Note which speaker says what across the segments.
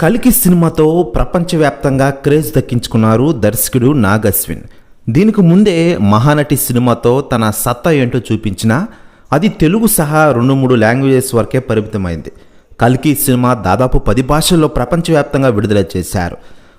Speaker 1: కలికి సినిమాతో ప్రపంచవ్యాప్తంగా క్రేజ్ దక్కించుకున్నారు దర్శకుడు నాగ్ అశ్విన్ దీనికి ముందే మహానటి సినిమాతో తన సత్తా ఏంటో చూపించినా అది తెలుగు సహా రెండు మూడు లాంగ్వేజెస్ వరకే పరిమితమైంది. కల్కి సినిమా దాదాపు పది భాషల్లో ప్రపంచవ్యాప్తంగా విడుదల చేశారు.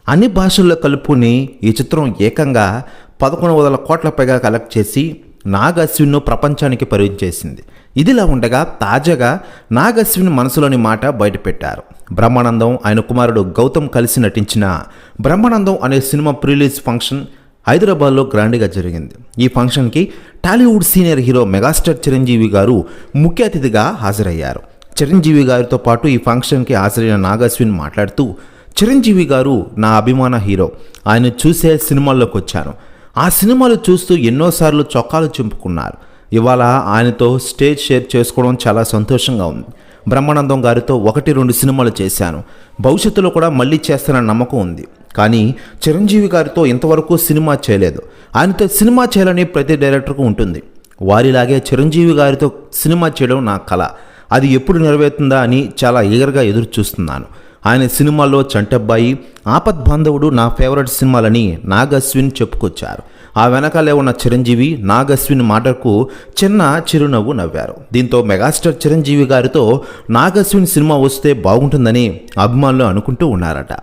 Speaker 1: అన్ని భాషల్లో కలుపుకుని ఈ చిత్రం ఏకంగా పదకొండు వందల కోట్ల పైగా కలెక్ట్ చేసి నాగ్ అశ్విన్ను ప్రపంచానికి పరిచయం చేసింది. ఇదిలా ఉండగా తాజాగా నాగశ్విన్ మనసులోని మాట బయటపెట్టారు. బ్రహ్మానందం ఆయన కుమారుడు గౌతమ్ కలిసి నటించిన బ్రహ్మానందం అనే సినిమా ప్రిలీజ్ ఫంక్షన్ హైదరాబాద్లో గ్రాండ్గా జరిగింది. ఈ ఫంక్షన్కి Tollywood senior hero megastar Chiranjeevi garu ముఖ్య అతిథిగా హాజరయ్యారు. చిరంజీవి గారితో పాటు ఈ ఫంక్షన్కి హాజరైన నాగశ్విన్ మాట్లాడుతూ చిరంజీవి గారు నా అభిమాన హీరో. ఆయన చూసే సినిమాల్లోకి వచ్చాను ఆ సినిమాలు చూస్తూ ఎన్నోసార్లు చొక్కాలు చింపుకున్నారు. ఇవాళ ఆయనతో స్టేజ్ షేర్ చేసుకోవడం చాలా సంతోషంగా ఉంది. బ్రహ్మానందం గారితో ఒకటి రెండు సినిమాలు చేశాను. భవిష్యత్తులో కూడా మళ్ళీ చేస్తానన్న నమ్మకం ఉంది. కానీ చిరంజీవి గారితో ఇంతవరకు సినిమా చేయలేదు. ఆయనతో సినిమా చేయాలని ప్రతి డైరెక్టర్కు ఉంటుంది. వారిలాగే చిరంజీవి గారితో సినిమా చేయడం నా కళ అది ఎప్పుడు నెరవేరుతుందా అని చాలా ఈగర్గా ఎదురు చూస్తున్నాను ఆయన సినిమాల్లో చంటబ్బాయి ఆపద్ బాంధవుడు నా ఫేవరెట్ సినిమాలని నాగస్విన్ అశ్విన్ చెప్పుకొచ్చారు. ఆ వెనకాలే ఉన్న చిరంజీవి నాగశ్విన్ మాటకు చిన్న చిరునవ్వు నవ్వారు. దీంతో మెగాస్టార్ చిరంజీవి గారితో నాగశ్విన్ సినిమా వస్తే బాగుంటుందని అభిమానులు అనుకుంటూ ఉన్నారట.